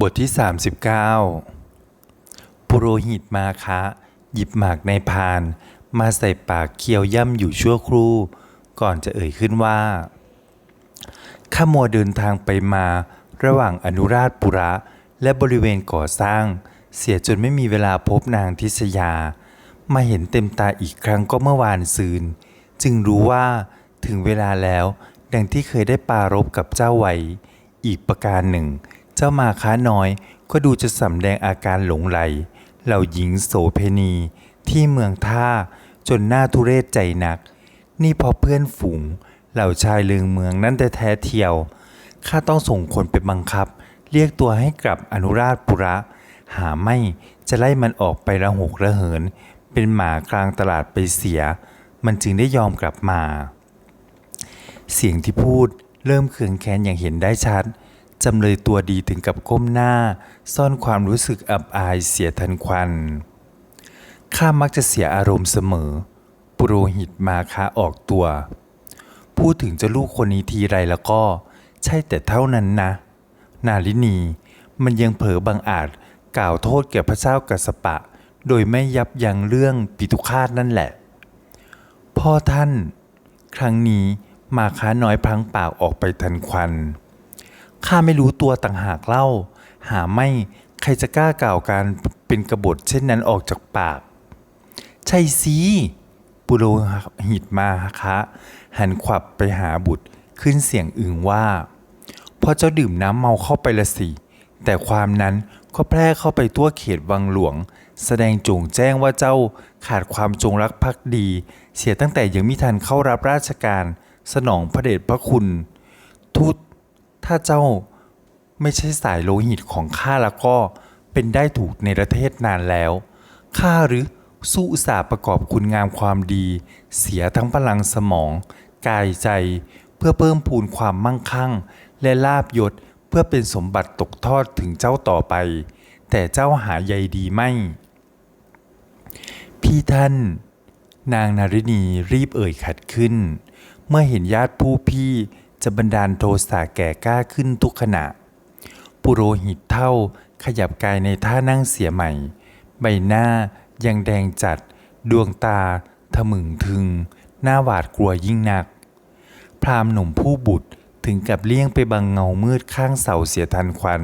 บทที่ 39 ปุโรหิตมาคะ หยิบหมากในพาน มาใส่ปากเคี้ยวย่ำอยู่ชั่วครู่ ก่อนจะเอ่ยขึ้นว่าข้ามัวเดินทางไปมาระหว่างอนุราชปุระ และบริเวณก่อสร้าง เสียจนไม่มีเวลาพบนางทิษยา มาเห็นเต็มตาอีกครั้งก็เมื่อวานซืน จึงรู้ว่าถึงเวลาแล้ว ดังที่เคยได้ปรารบกับเจ้าไว้ อีกประการหนึ่ง เจ้ามาค้าน้อยก็ดูจะสำแดงอาการหลงไหล เหล่าหญิงโสเพณีที่เมืองท่าจนหน้าทุเรศใจนัก นี่พอเพื่อนฝูง เหล่าชายเลืองเมืองนั่นแต่แท้เที่ยว ข้าต้องส่งคนไปบังคับ เรียกตัวให้กลับอนุราชปุระ หาไม่จะไล่มันออกไประหกระเหิน เป็นหมากลางตลาดไปเสีย มันจึงได้ยอมกลับมา เสียงที่พูดเริ่มเคืองแค้นอย่างเห็นได้ชัด จำเลยตัวดีถึงกับก้มหน้า ซ่อนความรู้สึกอับอายเสียทันควัน ข้ามักจะเสียอารมณ์เสมอ ปุโรหิตมาค้าออกตัว พูดถึงเจ้าลูกคนนี้ทีไรแล้วก็ ใช่แต่เท่านั้นนะ นาลินีมันยังเผลอบังอาจกล่าวโทษแก่พระเจ้ากัสสปะ โดยไม่ยับยั้งเรื่องปิตุคาตนั่นแหละ พ่อท่าน ครั้งนี้มาค้าน้อยพลังปากออกไปทันควัน ข้าไม่รู้ตัวต่างหากเล่า หาไม่ใครจะกล้ากล่าวการเป็นกบฏเช่นนั้นออกจากปาก ใช่สิปุโรหิตมาคะหันขวับไปหาบุตรขึ้นเสียงอึงว่าพราะเจ้าดื่มน้ำเมาเข้าไปละสิ แต่ความนั้นก็แพร่เข้าไปทั่วเขตวังหลวง แสดงจงแจ้งว่าเจ้าขาดความจงรักภักดี เสียตั้งแต่ยังมิทันเข้ารับราชการ สนองพระเดชพระคุณทูต ถ้าเจ้าไม่ใช่สายโลหิตของข้าแล้วก็เป็นได้ถูกในประเทศนานแล้วข้าหรือสู้อุตสาห์ประกอบคุณงามความดี เสียทั้งพลังสมอง กายใจ เพื่อเพิ่มพูนความมั่งคั่ง และลาบยศเพื่อเป็นสมบัติตกทอดถึงเจ้าต่อไป แต่เจ้าหาใยดีไม่ พี่ท่าน นางนารินีรีบเอ่ยขัดขึ้น เมื่อเห็นญาติผู้พี่ จะบันดาลโทสะแก่กล้าขึ้นทุกขณะ ปุโรหิตเท่าขยับกายในท่านั่งเสียใหม่ ใบหน้ายังแดงจัด ดวงตาทะมึงทึง หน้าหวาดกลัวยิ่งนัก พรามหนุ่มผู้บุตรถึงกับเลี่ยงไปบังเงามืดข้างเสาเสียทันควัน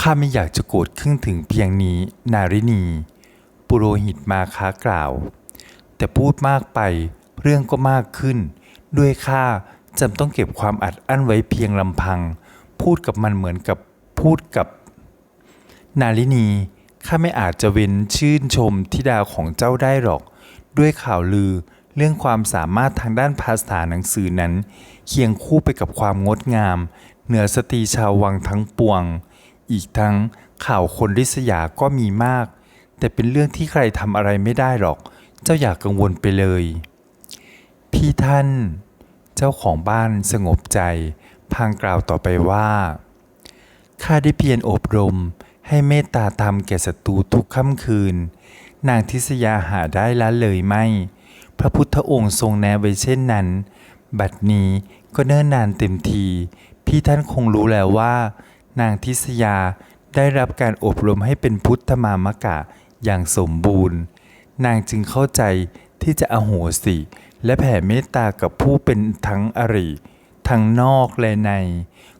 ข้าไม่อยากจะโกรธครึ่งถึงเพียงนี้ นารินี ปุโรหิตมาค้ากล่าว แต่พูดมากไปเรื่องก็มากขึ้น ด้วยข้า จำต้องเก็บความอัดอั้นไว้เพียงลำพัง พูดกับมันเหมือนกับพูดกับ นาลินีข้าไม่อาจจะเว้นชื่นชมทิดาของเจ้าได้หรอก ด้วยข่าวลือเรื่องความสามารถทางด้านภาษาหนังสือนั้น เคียงคู่ไปกับความงดงาม เหนือสตรีชาววังทั้งปวง อีกทั้งข่าวคนริษยาก็มีมาก แต่เป็นเรื่องที่ใครทำอะไรไม่ได้หรอก เจ้าอย่ากกังวลไปเลย พี่ท่าน เจ้าของบ้านสงบใจ พางกล่าวต่อไปว่า ข้าได้เพียรอบรมให้เมตตาธรรมแก่ศัตรูทุกค่ำคืน นางทิษยาหาได้ละเลยไม่ พระพุทธองค์ทรงแนะไว้เช่นนั้น บัดนี้ก็เนิ่นนานเต็มที พี่ท่านคงรู้แล้วว่า นางทิษยาได้รับการอบรมให้เป็นพุทธมามกะอย่างสมบูรณ์ นางจึงเข้าใจที่จะอโหสิ และแผ่เมตตากับผู้เป็นทั้งอริทั้งนอกและใน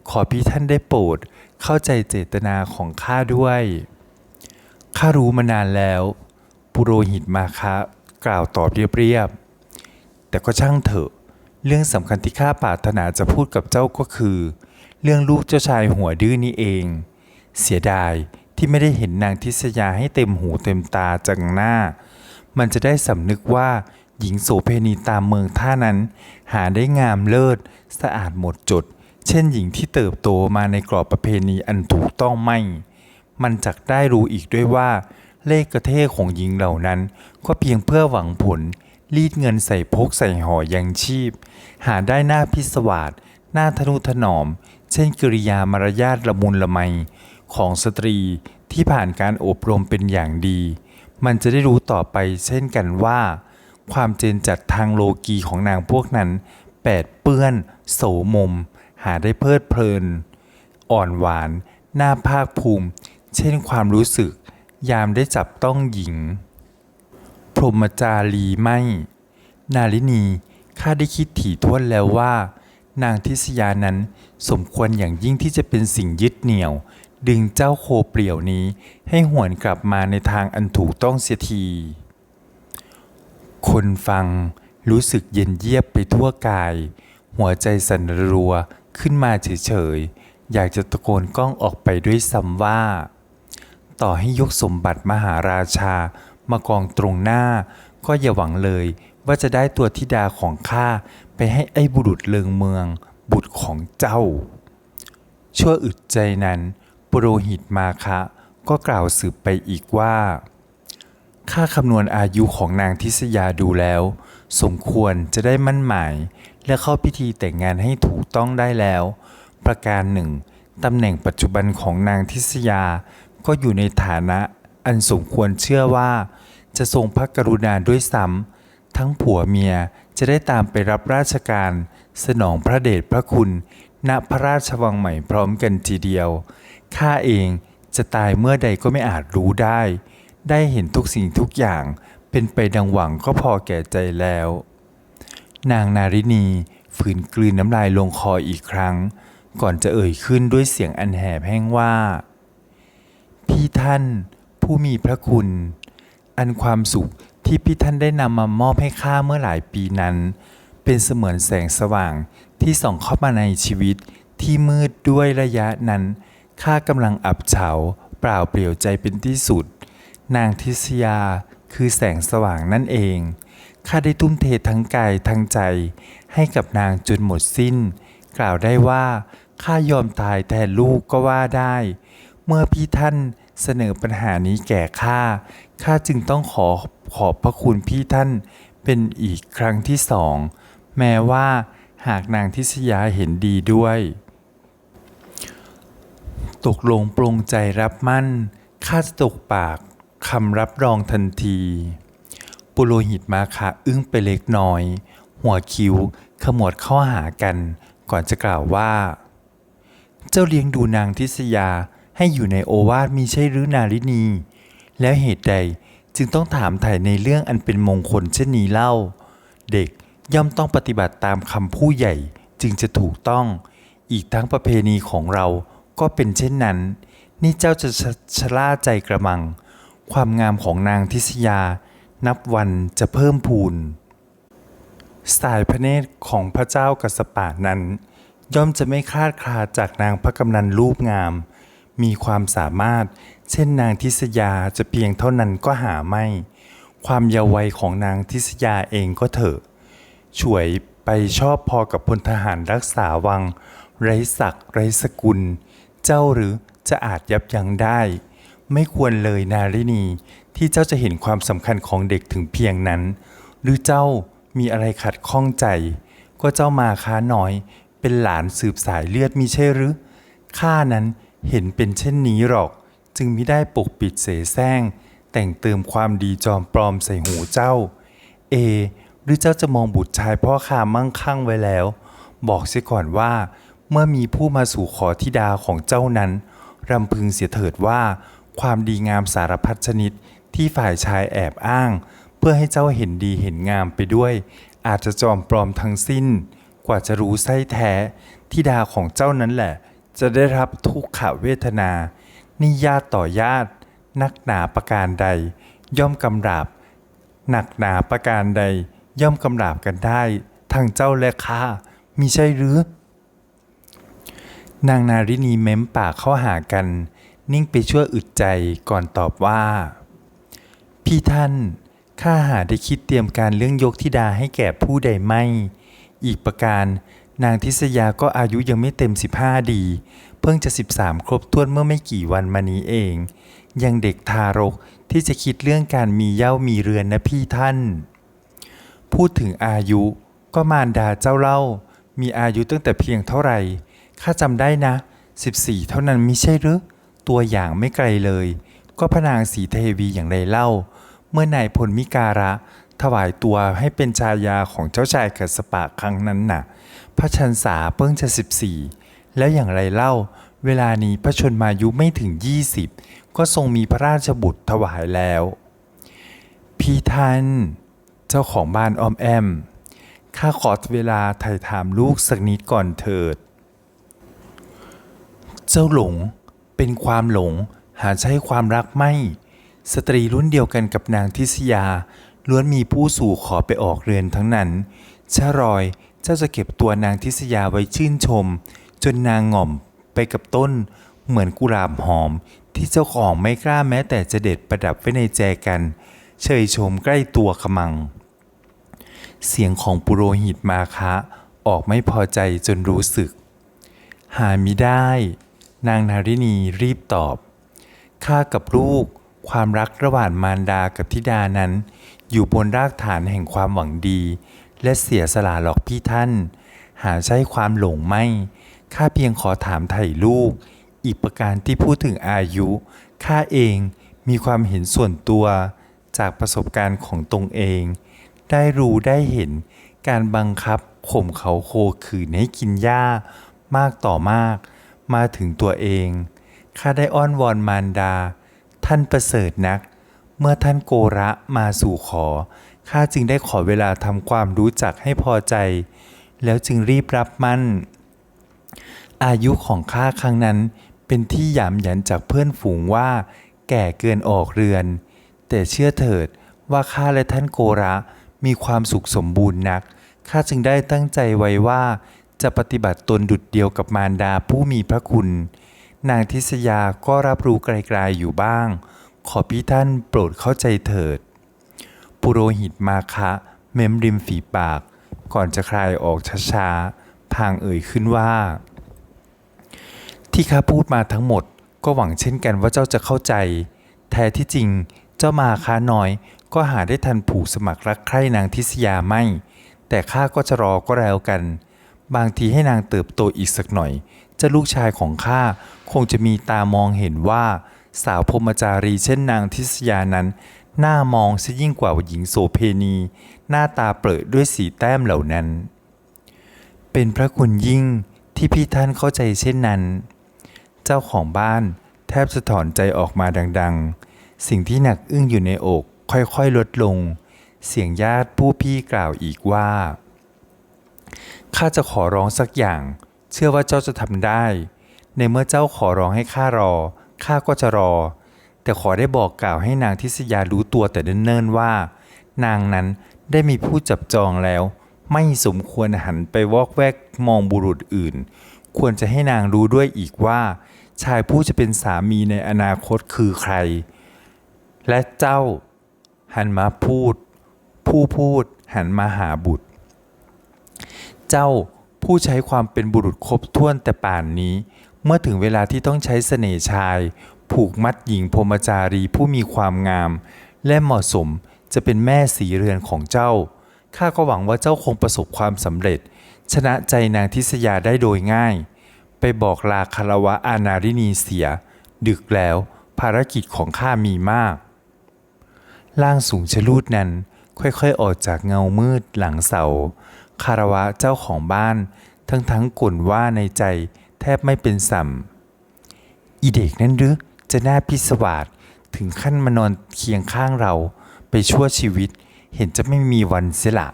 ขอพี่ท่านได้โปรดเข้าใจเจตนาของข้าด้วยข้ารู้มานานแล้ว ปุโรหิตมาคะกล่าวตอบเรียบๆแต่ก็ช่างเถอะ เรื่องสำคัญที่ข้าปรารถนาจะพูดกับเจ้าก็คือ เรื่องลูกเจ้าชายหัวดื้อนี่เอง เสียดายที่ไม่ได้เห็นนางทิษยาให้เต็มหูเต็มตาจังหน้า มันจะได้สำนึกว่า หญิงโสเพณีตามเมืองท่านั้น หาได้งามเลิศ สะอาดหมดจด เช่นหญิงที่เติบโตมาในกรอบประเพณีอันถูกต้องไม่ มันจักได้รู้อีกด้วยว่า เลขกระเทศของหญิงเหล่านั้น ก็เพียงเพื่อหวังผล รีดเงินใส่พกใส่ห่อยังชีพ หาได้หน้าพิศวาสหน้าทนุถนอม เช่นกริยามารยาทละมุนละไม ของสตรีที่ผ่านการอบรมเป็นอย่างดี มันจะได้รู้ต่อไปเช่นกันว่า ความเจนจัดทางโลกีของนางพวกนั้น แปดเปื้อนโสมม หาได้เพลิดเพลิน อ่อนหวาน หน้าภาคภูมิ เช่นความรู้สึก ยามได้จับต้องหญิง พรหมจารีไม่ นาลินีข้าได้คิดถี่ถ้วนแล้วว่า นางทิสยานั้นสมควรอย่างยิ่งที่จะเป็นสิ่งยึดเหนี่ยว ดึงเจ้าโคเปลี่ยวนี้ให้หวนกลับมาในทางอันถูกต้องเสียที คนฟังรู้สึกเย็นเยียบไปทั่วกาย หัวใจสั่นรัวขึ้นมาเฉยๆ อยากจะตะโกนก้องออกไปด้วยซ้ำว่า ต่อให้ยกสมบัติมหาราชามากองตรงหน้า ก็อย่าหวังเลยว่าจะได้ตัวธิดาของข้าไปให้ไอ้บุรุษเลิงเมือง บุตรของเจ้า ชั่วอึดใจนั้น ปุโรหิตมาคะ ก็กล่าวสืบไปอีกว่า ข้าคำนวณอายุของนางทิสยาดูแล้ว สมควรจะได้มั่นหมาย และเข้าพิธีแต่งงานให้ถูกต้องได้แล้ว ประการหนึ่งตำแหน่งปัจจุบันของนางทิสยา ก็อยู่ในฐานะอันสมควรเชื่อว่า จะทรงพระกรุณาด้วยซ้ำทั้งผัวเมียจะได้ตามไปรับราชการ สนองพระเดชพระคุณ ณพระราชวังใหม่พร้อมกันทีเดียวข้าเองจะตายเมื่อใดก็ไม่อาจรู้ได้ ได้เห็นทุกสิ่งทุกอย่างเป็นไปดังหวังก็พอแก่ใจแล้ว นางนารินีฝืนกลืนน้ำลายลงคออีกครั้ง ก่อนจะเอ่ยขึ้นด้วยเสียงอันแหบแห้งว่า พี่ท่านผู้มีพระคุณ อันความสุขที่พี่ท่านได้นำมามอบให้ข้าเมื่อหลายปีนั้น เป็นเสมือนแสงสว่างที่ส่องเข้ามาในชีวิตที่มืดด้วยระยะนั้นข้ากำลังอับเฉาเปล่าเปลี่ยวใจเป็นที่สุด นางทิสยาคือแสงสว่างนั่นเอง ข้าได้ทุ่มเททั้งกายทั้งใจ ให้กับนางจนหมดสิ้น กล่าวได้ว่าข้ายอมตายแทนลูกก็ว่าได้ เมื่อพี่ท่านเสนอปัญหานี้แก่ข้า ข้าจึงต้องขอขอบพระคุณพี่ท่านเป็นอีกครั้งที่สอง แม้ว่าหากนางทิสยาเห็นดีด้วย ตกลงปรงใจรับมั่น ข้าจะตกปาก คำรับรองทันที ปุโรหิตมาคะอึ้งไปเล็กน้อย หัวคิ้วขมวดเข้าหากัน ก่อนจะกล่าวว่า เจ้าเลี้ยงดูนางทิสยาให้อยู่ในโอวาทมีใช่หรือนารินี แล้วเหตุใดจึงต้องถามถ่ายในเรื่องอันเป็นมงคลเช่นนี้เล่า เด็กย่อมต้องปฏิบัติตามคำผู้ใหญ่จึงจะถูกต้อง อีกทั้งประเพณีของเราก็เป็นเช่นนั้น นี่เจ้าจะชะชะล่าใจกระมัง ความงามของนางทิสยานับวันจะเพิ่มพูน สายพระเนตรของพระเจ้ากัสปะนั้น ย่อมจะไม่คลาดคลาจากนางพระกำนันรูปงาม มีความสามารถ เช่นนางทิสยาจะเพียงเท่านั้นก็หาไม่ ความเยาว์วัยของนางทิสยาเองก็เถอะช่วยไปชอบพอกับพลทหารรักษาวัง ไร้ศักดิ์ไร้สกุล เจ้าหรือจะอาจยับยั้งได้ ไม่ควรเลยนารินีที่เจ้าจะเห็นความสำคัญของเด็กถึงเพียงนั้น หรือเจ้ามีอะไรขัดข้องใจ ก็เจ้ามาค้าน้อย เป็นหลานสืบสายเลือดมีใช่หรือข้านั้นเห็นเป็นเช่นนี้หรอก จึงมิได้ปกปิดเสแสร้ง แต่งเติมความดีจอมปลอมใส่หูเจ้า เอ หรือเจ้าจะมองบุตรชายพ่อข้ามั่งคั่งไว้แล้ว บอกเสียก่อนว่า เมื่อมีผู้มาสู่ขอธิดาของเจ้านั้นรำพึงเสียเถิดว่า ความดีงามสารพัดชนิดที่ฝ่ายชายแอบอ้าง เพื่อให้เจ้าเห็นดีเห็นงามไปด้วย อาจจะจอมปลอมทั้งสิ้น กว่าจะรู้ไส้แท้ธิดาของเจ้านั้นแหละ จะได้รับทุกขเวทนา นี่ญาติต่อญาติ นักหนาประการใด ย่อมกำราบ หนักหนาประการใด ย่อมกำราบกันได้ ทั้งเจ้าและข้ามีใช่หรือนางนารินีเม้มปากเข้าหากัน นิ่งไปชั่วอึดใจก่อนตอบว่า พี่ท่าน ข้าหาได้คิดเตรียมการเรื่องยกธิดาให้แก่ผู้ใดไม่ อีกประการนางทิสยาก็อายุยังไม่เต็ม 15 ดี เพิ่งจะ 13 ครบถ้วนเมื่อไม่กี่วันมานี้เอง ยังเด็กทารกที่จะคิดเรื่องการมีเย่ามีเรือนนะพี่ท่าน พูดถึงอายุก็มารดาเจ้าเล่า มีอายุตั้งแต่เพียงเท่าไหร่ข้าจำได้นะ 14 เท่านั้นมิใช่หรือ ตัวอย่างไม่ไกลเลย ก็พระนางสีเทวีอย่างไรเล่า เมื่อนายพลมิการะ ถวายตัวให้เป็นชายาของเจ้าชายกัสปะครั้งนั้นน่ะ พระชันษาเพิ่งจะ14แล้วอย่างไรเล่า เวลานี้พระชนมายุไม่ถึง20ก็ทรงมีพระราชบุตรถวายแล้ว พี่ท่าน เจ้าของบ้านออมแอม ข้าขอเวลาไถ่ถามลูกสักนิดก่อนเถิด เจ้าหลง เป็นความหลงหาใช่ความรักไม่ สตรีรุ่นเดียวกันกับนางทิสยา ล้วนมีผู้สู่ขอไปออกเรือนทั้งนั้นชะรอยเจ้าจะเก็บตัวนางทิสยาไว้ชื่นชม จนนางง่อมไปกับต้น เหมือนกุหลาบหอม ที่เจ้าของไม่กล้าแม้แต่จะเด็ดประดับไว้ในแจกัน เชยชมใกล้ตัวขมัง เสียงของปุโรหิตมาคะ ออกไม่พอใจจนรู้สึก หามิได้ นางนารินีรีบตอบ ข้ากับลูก ความรักระหว่างมารดากับธิดานั้น อยู่บนรากฐานแห่งความหวังดี และเสียสละหรอกพี่ท่าน หาใช่ความหลงไม่ ข้าเพียงขอถามไถ่ลูก อีกประการที่พูดถึงอายุ ข้าเองมีความเห็นส่วนตัวจากประสบการณ์ของตรงเอง ได้รู้ได้เห็นการบังคับข่มเขาโคขืนให้กินหญ้ามากต่อมาก มาถึงตัวเอง ข้าได้อ้อนวอนมารดา ท่านประเสริฐนัก เมื่อท่านโกระมาสู่ขอ ข้าจึงได้ขอเวลาทำความรู้จักให้พอใจ แล้วจึงรีบรับมั่น อายุของข้าครั้งนั้นเป็นที่หยามหยันจากเพื่อนฝูงว่า แก่เกินออกเรือน แต่เชื่อเถิดว่าข้าและท่านโกระมีความสุขสมบูรณ์นัก ข้าจึงได้ตั้งใจไว้ว่า จะปฏิบัติตนดุดเดียวกับมารดาผู้มีพระคุณ นางทิสยาก็รับรู้ไกลๆอยู่บ้าง ขอพี่ท่านโปรดเข้าใจเถิด ปุโรหิตมาคะเม้มริมฝีปาก ก่อนจะคลายออกช้าๆพางเอ่ยขึ้นว่า ที่ข้าพูดมาทั้งหมดก็หวังเช่นกันว่าเจ้าจะเข้าใจ แท้ที่จริงเจ้ามาค้าน้อยก็หาได้ทันผูกสมัครรักใคร่นางทิสยาไม่ แต่ข้าก็จะรอก็แล้วกัน บางทีให้นางเติบโตอีกสักหน่อย เจ้าลูกชายของข้าคงจะมีตามองเห็นว่า สาวพรมจารีเช่นนางทิสยานั้น หน้ามองซะยิ่งกว่าหญิงโสเพณี หน้าตาเปรอะด้วยสีแต้มเหล่านั้น เป็นพระคุณยิ่งที่พี่ท่านเข้าใจเช่นนั้น เจ้าของบ้านแทบจะถอนใจออกมาดัง ๆ สิ่งที่หนักอึ้งอยู่ในอกค่อยๆลดลง เสียงญาติผู้พี่กล่าวอีกว่า ข้าจะขอร้องสักอย่าง เชื่อว่าเจ้าจะทำได้ ในเมื่อเจ้าขอร้องให้ข้ารอ ข้าก็จะรอ แต่ขอได้บอกกล่าวให้นางทิสยารู้ตัวแต่เนิ่นๆว่า นางนั้นได้มีผู้จับจองแล้ว ไม่สมควรหันไปวอกแวกมองบุรุษอื่น ควรจะให้นางรู้ด้วยอีกว่า ชายผู้จะเป็นสามีในอนาคตคือใคร และเจ้า หันมาพูด ผู้พูดหันมาหาบุตร เจ้าผู้ใช้ความเป็นบุรุษครบถ้วนแต่ป่านนี้ เมื่อถึงเวลาที่ต้องใช้เสน่ห์ชาย ผูกมัดหญิงพรมจารีผู้มีความงาม และเหมาะสมจะเป็นแม่สีเรือนของเจ้า ข้าก็หวังว่าเจ้าคงประสบความสำเร็จ ชนะใจนางทิสยาได้โดยง่าย ไปบอกลาคารวะอานารินีเสีย ดึกแล้วภารกิจของข้ามีมาก ร่างสูงชะลูดนั้นค่อยๆออกจากเงามืดหลังเสา คารวะเจ้าของบ้าน ทั้งทั้งๆก่นว่าในใจแทบไม่เป็นสัมอีเด็กนั้นหรือจะน่าพิศวาสถึงขั้นมานอนเคียงข้างเราไปชั่วชีวิต เห็นจะไม่มีวันเสียละ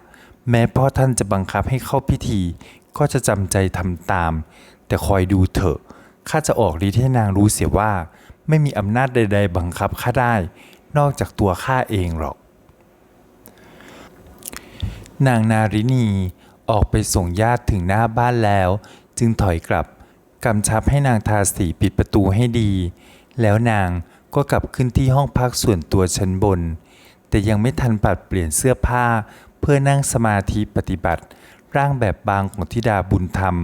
แม้พ่อท่านจะบังคับให้เข้าพิธี ก็จะจำใจทำตาม แต่คอยดูเถอะข้าจะออกฤทธิ์ให้นางรู้เสียว่า ไม่มีอำนาจใด ๆ บังคับข้าได้ นอกจากตัวข้าเองหรอก นางนารินี ออกไปส่งญาติถึงหน้าบ้านแล้ว จึงถอยกลับกำชับให้นางทาสีปิดประตูให้ดี แล้วนางก็กลับขึ้นที่ห้องพักส่วนตัวชั้นบน แต่ยังไม่ทันปัดเปลี่ยนเสื้อผ้า เพื่อนั่งสมาธิปฏิบัติ ร่างแบบบางของธิดาบุญธรรม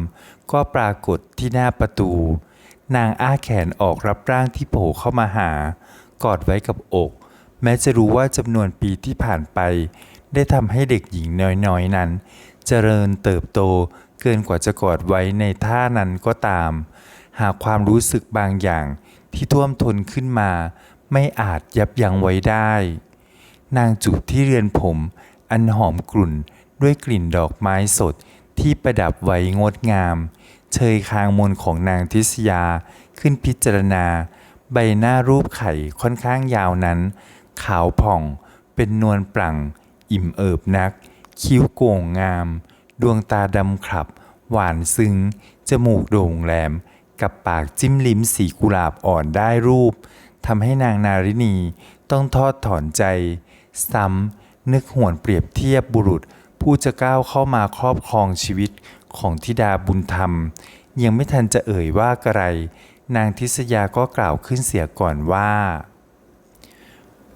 ก็ปรากฏที่หน้าประตู นางอ้าแขนออกรับร่างที่โผล่เข้ามาหา กอดไว้กับอก แม้จะรู้ว่าจำนวนปีที่ผ่านไป ได้ทำให้เด็กหญิงน้อยๆนั้น เจริญเติบโตเกินกว่าจะกอดไว้ในท่านั้นก็ตาม หากความรู้สึกบางอย่างที่ท่วมท้นขึ้นมา ไม่อาจยับยั้งไว้ได้ นางจูบที่เรือนผม อันหอมกลุ่นด้วยกลิ่นดอกไม้สดที่ประดับไว้งดงาม เชยคางมนของนางทิศยาขึ้นพิจารณา ใบหน้ารูปไข่ค่อนข้างยาวนั้น ขาวผ่องเป็นนวลปลั่ง อิ่มเอิบนัก คิ้วโก่งงาม ดวงตาดำขับ หวานซึ้ง จมูกโด่งแหลม กับปากจิ้มลิ้มสีกุหลาบอ่อนได้รูปทำให้นางนารินีต้องทอดถอนใจ ซ้ำนึกหวนเปรียบเทียบบุรุษ ผู้จะก้าวเข้ามาครอบครองชีวิตของธิดาบุญธรรม ยังไม่ทันจะเอ่ยว่ากระไร นางทิศยาก็กล่าวขึ้นเสียก่อนว่า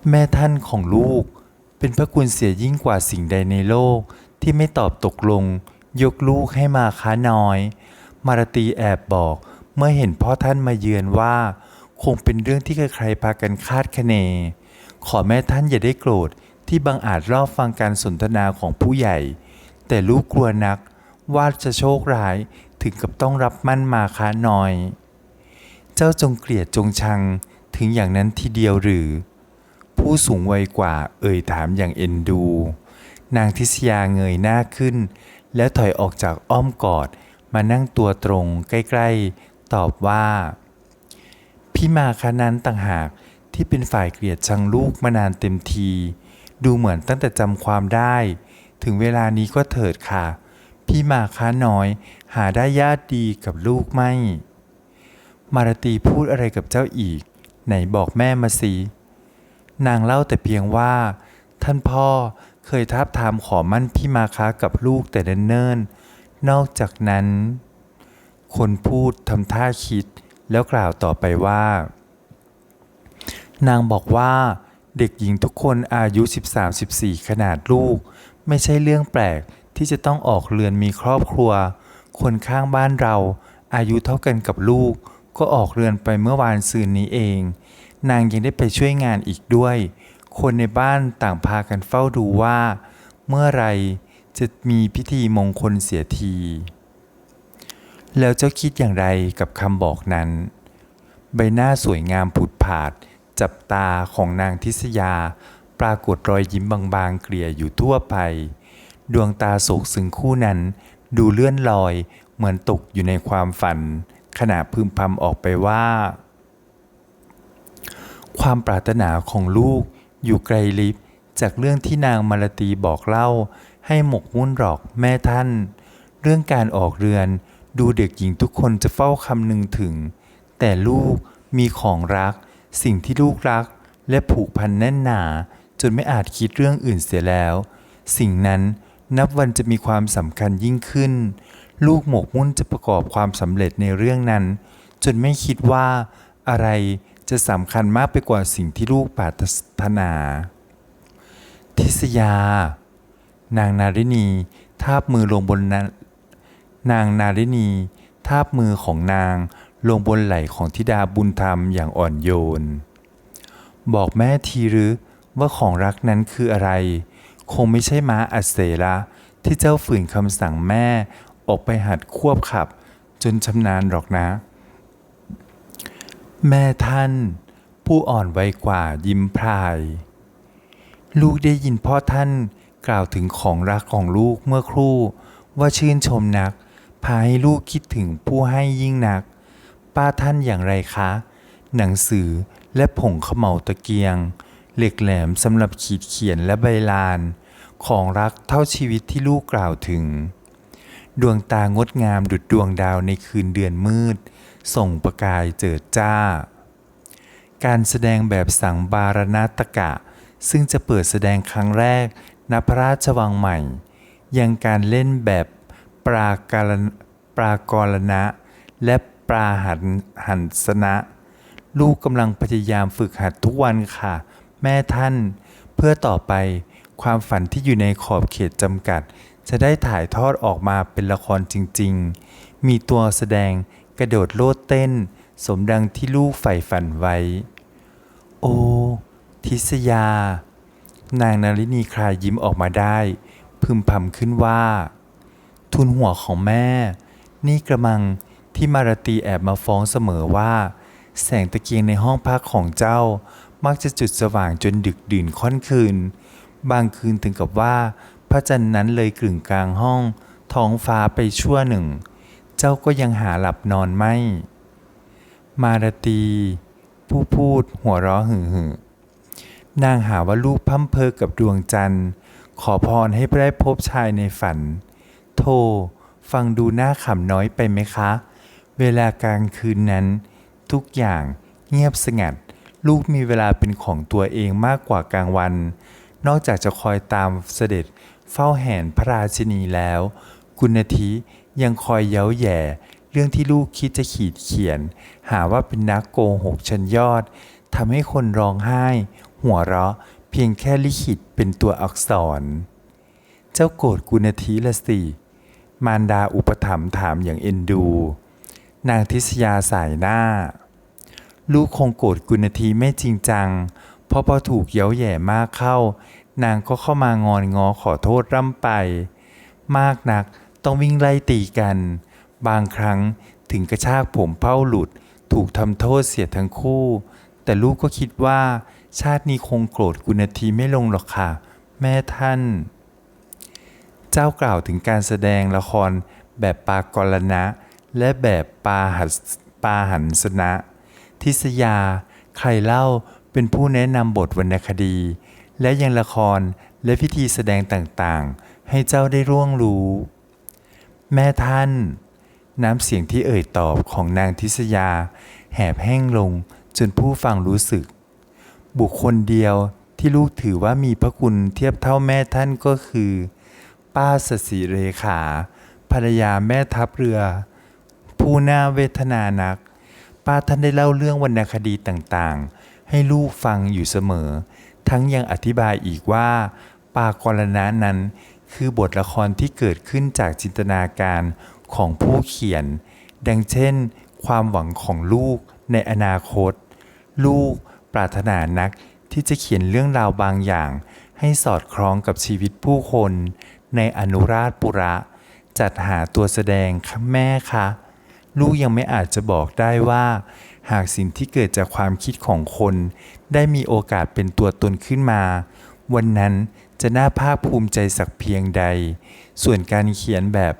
แม่ท่านของลูก เป็นพระคุณเสียยิ่งกว่าสิ่งใดในโลกที่ไม่ตอบตกลง ยกลูกให้มาค้าน้อย มารตีแอบบอกเมื่อเห็นพ่อท่านมาเยือนว่า คงเป็นเรื่องที่ใครๆพากันคาดคะเน ขอแม่ท่านอย่าได้โกรธที่บางอาจรอบฟังการสนทนาของผู้ใหญ่ แต่ลูกกลัวนักว่าจะโชคร้ายถึงกับต้องรับมั่นมาค้าน้อย เจ้าจงเกลียดจงชังถึงอย่างนั้นทีเดียวหรือ ผู้สูงวัยกว่าเอ่ยถามอย่างเอ็นดู นางทิศยาเงยหน้าขึ้น แล้วถอยออกจากอ้อมกอดมานั่งตัวตรงใกล้ๆ ตอบว่า พี่มาคะนั้นต่างหากที่เป็นฝ่ายเกลียดชังลูกมานานเต็มที ดูเหมือนตั้งแต่จำความได้ ถึงเวลานี้ก็เถิดค่ะ พี่มาค้าน้อยหาได้ญาติดีกับลูกไหมมารตีพูดอะไรกับเจ้าอีก ไหนบอกแม่มาสิ นางเล่าแต่เพียงว่า ท่านพ่อเคยทับทามขอมั่นพี่มาค้ากับลูกแต่เนิ่นๆนอกจากนั้น คนพูดทำท่าคิดแล้วกล่าวต่อไปว่า นางบอกว่าเด็กหญิงทุกคนอายุ 13-14 ขนาดลูก ไม่ใช่เรื่องแปลกที่จะต้องออกเรือนมีครอบครัว คนข้างบ้านเราอายุเท่ากันกับลูก ก็ออกเรือนไปเมื่อวานซืนนี้เอง นางยังได้ไปช่วยงานอีกด้วย คนในบ้านต่างพากันเฝ้าดูว่า เมื่อไรจะมีพิธีมงคลเสียที แล้วเจ้าคิดอย่างไรกับคำบอกนั้น ใบหน้าสวยงามผุดผาด จับตาของนางทิศยา ปรากฏรอยยิ้มบางๆ เกลี่ยอยู่ทั่วไป ดวงตาโศกซึ้งคู่นั้น ดูเลื่อนลอยเหมือนตกอยู่ในความฝัน ขณะพึมพำออกไปว่า ความปรารถนาของลูกอยู่ไกลลิบจากเรื่องที่นางมาลตีบอกเล่า ให้หมกมุ่นหรอกแม่ท่าน เรื่องการออกเรือนดูเด็กหญิงทุกคนจะเฝ้าคำนึงถึง แต่ลูกมีของรัก สิ่งที่ลูกรัก และผูกพันแน่นหนา จนไม่อาจคิดเรื่องอื่นเสียแล้ว สิ่งนั้นนับวันจะมีความสำคัญยิ่งขึ้น ลูกหมกมุ่นจะประกอบความสำเร็จในเรื่องนั้น จนไม่คิดว่าอะไร จะสำคัญมากไปกว่าสิ่งที่ลูกปรารถนา ทิศยา นางนารินีทาบมือลงบนนานางนารินีทาบมือของนางลงบนไหล่ของธิดาบุญธรรมอย่างอ่อนโยน บอกแม่ทีหรือว่าของรักนั้นคืออะไร คงไม่ใช่ม้าอัศเสระที่เจ้าฝืนคำสั่งแม่ออกไปหัดควบขับ จนชำนาญหรอกนะ แม่ท่าน ผู้อ่อนวัยกว่ายิ้มพราย ลูกได้ยินพ่อท่านกล่าวถึงของรักของลูกเมื่อครู่ว่าชื่นชมนัก พาให้ลูกคิดถึงผู้ให้ยิ่งนัก ป้าท่านอย่างไรคะ หนังสือและผงเขม่าตะเกียง เหล็กแหลมสำหรับขีดเขียนและใบลาน ของรักเท่าชีวิตที่ลูกกล่าวถึง ดวงตางดงามดุจดวงดาวในคืนเดือนมืด ส่งประกายเจิดจ้า การแสดงแบบสังบารณตกะ ซึ่งจะเปิดแสดงครั้งแรกณพระราชวังใหม่ ยังการเล่นแบบปราการปรากรณะ และปราหันหันสนะ ลูกกำลังพยายามฝึกหัดทุกวันค่ะ แม่ท่าน เพื่อต่อไปความฝันที่อยู่ในขอบเขตจำกัด จะได้ถ่ายทอดออกมาเป็นละครจริง ๆ มีตัวแสดง กระโดดโลดเต้น สมดังที่ลูกใฝ่ฝันไว้ โอ้ทิศยา นางนารินีคลายยิ้มออกมาได้ พึมพำขึ้นว่า ทุนหัวของแม่ นี่กระมังที่มารตีแอบมาฟ้องเสมอว่า แสงตะเกียงในห้องพักของเจ้า มักจะจุดสว่างจนดึกดื่นค่อนคืน บางคืนถึงกับว่า พระจันทร์นั้นเลยกลึงกลางห้อง ท้องฟ้าไปชั่วหนึ่ง เจ้าก็ยังหาหลับนอนไม่ มารตี ผู้พูดหัวเราะหึ่หึนางหาว่าลูกพั่มเพอกับดวงจันทร์ ขอพรให้ได้พบชายในฝัน โทฟังดูหน้าขำน้อยไปไหมคะ เวลากลางคืนนั้น ทุกอย่างเงียบสงัด ลูกมีเวลาเป็นของตัวเองมากกว่ากลางวัน นอกจากจะคอยตามเสด็จเฝ้าแห่นพระราชินีแล้ว กุณที ยังคอยเย้าแย่เรื่องที่ลูกคิดจะขีดเขียน หาว่าเป็นนักโกหกชั้นยอดทำให้คนร้องไห้ หัวเราะ เพียงแค่ลิขิตเป็นตัวอักษร เจ้าโกรธกุณทีละสิมารดาอุปถัมภ์ถามอย่างเอ็นดู นางทิษยาสายหน้า ลูกคงโกรธกุณทีไม่จริงจัง เพราะพอถูกเย้าแย่มากเข้า นางก็เข้ามางอนงอขอโทษร่ำไป มากนัก ต้องวิ่งไล่ตีกัน บางครั้งถึงกระชากผมเป้าหลุด ถูกทำโทษเสียทั้งคู่ แต่ลูกก็คิดว่า ชาตินี้คงโกรธกุณทีไม่ลงหรอกค่ะ แม่ท่าน เจ้ากล่าวถึงการแสดงละครแบบปากรณะ และแบบปาหัสปาหันสนะ ทิศยา ใครเล่าเป็นผู้แนะนำบทวรรณคดี และยังละครและพิธีแสดงต่างๆ ให้เจ้าได้ร่วงรู้ แม่ท่าน น้ำเสียงที่เอ่ยตอบของนางทิศยา แหบแห้งลงจนผู้ฟังรู้สึก บุคคลเดียวที่ลูกถือว่ามีพระคุณเทียบเท่าแม่ท่านก็คือ ป้าสสิเรขา ภรรยาแม่ทัพเรือ ผู้น่าเวทนานัก ป้าท่านได้เล่าเรื่องวรรณคดีต่างๆ ให้ลูกฟังอยู่เสมอ ทั้งยังอธิบายอีกว่าปากรณะนั้น คือบทละครที่เกิดขึ้นจากจินตนาการของผู้เขียน ดังเช่น ความหวังของลูกในอนาคต ลูกปรารถนานักที่จะเขียนเรื่องราวบางอย่าง ให้สอดคล้องกับชีวิตผู้คน ในอนุราชปุระ จัดหาตัวแสดงค่ะแม่คะลูกยังไม่อาจจะบอกได้ว่า หากสิ่งที่เกิดจากความคิดของคน ได้มีโอกาสเป็นตัวตนขึ้นมา วันนั้นจะน่าภาคภูมิใจสักเพียงใด ส่วนการเขียนแบบ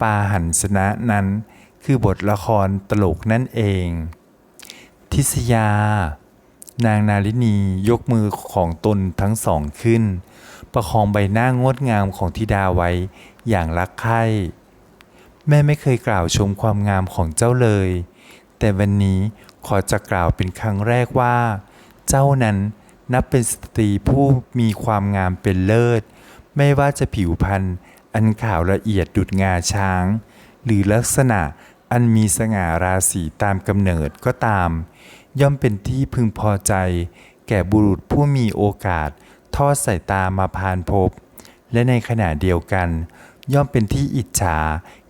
ปาหันสนะนั้น คือบทละครตลกนั่นเอง ทิษยา นางนาลินียกมือของตนทั้งสองขึ้น ประคองใบหน้างดงามของธิดาไว้อย่างรักใคร่แม่ไม่เคยกล่าวชมความงามของเจ้าเลย แต่วันนี้ขอจะกล่าวเป็นครั้งแรกว่า เจ้านั้น นับเป็นสตรีผู้มีความงามเป็นเลิศ ไม่ว่าจะผิวพรรณอันขาวละเอียดดุดงาช้าง หรือลักษณะอันมีสง่าราศีตามกำเนิดก็ตาม ย่อมเป็นที่พึงพอใจ แก่บุรุษผู้มีโอกาสทอดสายตามาพานพบ และในขณะเดียวกัน ย่อมเป็นที่อิจฉา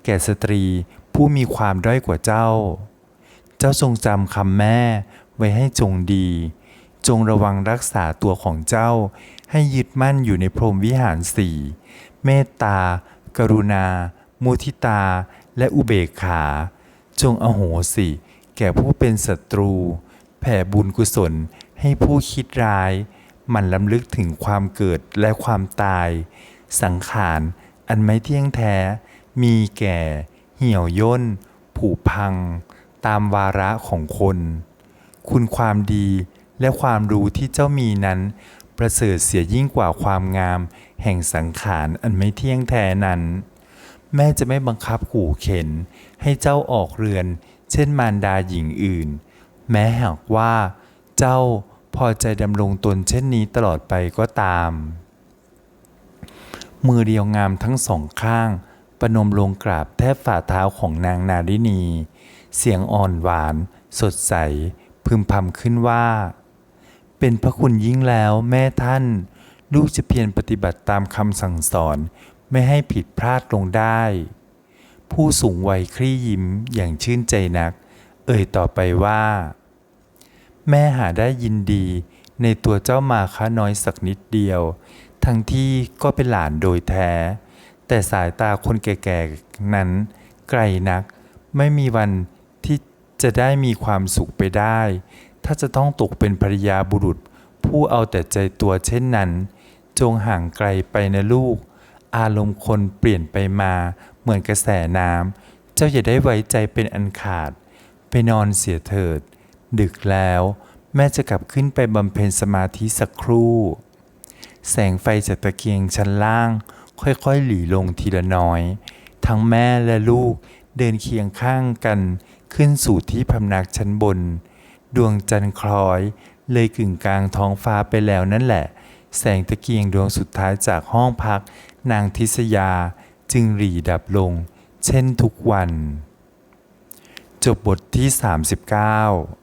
แก่สตรีผู้มีความด้อยกว่าเจ้า เจ้าทรงจำคำแม่ไว้ให้จงดี จงระวังรักษาตัวของเจ้า ให้ยึดมั่นอยู่ในพรหมวิหารสี่เมตตา กรุณา มุทิตา และอุเบกขา จงอโหสิ แก่ผู้เป็นศัตรู แผ่บุญกุศลให้ผู้คิดร้าย มันลำลึกถึงความเกิดและความตาย สังขาร อันไม่เที่ยงแท้ มีแก่ เหี่ยวย่น ผุพัง ตามวาระของคน คุณความดี และความรู้ที่เจ้ามีนั้น ประเสริฐเสียยิ่งกว่าความงาม แห่งสังขารอันไม่เที่ยงแท้นั้น แม่จะไม่บังคับขู่เข็น ให้เจ้าออกเรือน เช่นมารดาหญิงอื่น แม้หากว่า เจ้าพอใจดำรงตนเช่นนี้ตลอดไปก็ตาม มือเดียวงามทั้งสองข้าง ประนมลงกราบแทบฝ่าเท้าของนางนารินี เสียงอ่อนหวาน สดใส พึมพำขึ้นว่า เป็นพระคุณยิ่งแล้วแม่ท่าน ลูกจะเพียรปฏิบัติตามคำสั่งสอนไม่ให้ผิดพลาดลงได้ ผู้สูงวัยคลี่ยิ้มอย่างชื่นใจนัก เอ่ยต่อไปว่า แม่หาได้ยินดีในตัวเจ้ามาค้าน้อยสักนิดเดียว ทั้งที่ก็เป็นหลานโดยแท้ แต่สายตาคนแก่ๆนั้นไกลนัก ไม่มีวันที่จะได้มีความสุขไปได้ ถ้าจะต้องตกเป็นภริยาบุรุษ ผู้เอาแต่ใจตัวเช่นนั้น จงห่างไกลไปนะลูก อารมณ์คนเปลี่ยนไปมาเหมือนกระแสน้ำเจ้าอย่าได้ไว้ใจเป็นอันขาด ไปนอนเสียเถิด ดึกแล้ว แม่จะกลับขึ้นไปบำเพ็ญสมาธิสักครู่ แสงไฟจากตะเกียงชั้นล่าง ค่อยๆ หลีลงทีละน้อย ทั้งแม่และลูกเดินเคียงข้างกันขึ้นสู่ที่พำนักชั้นบน ดวงจันทร์คล้อย เลยกึ่งกลางท้องฟ้าไปแล้วนั่นแหละ แสงตะเกียงดวงสุดท้ายจากห้องพัก นางทิษยาจึงหลีดับลง เช่นทุกวัน จบบทที่ 39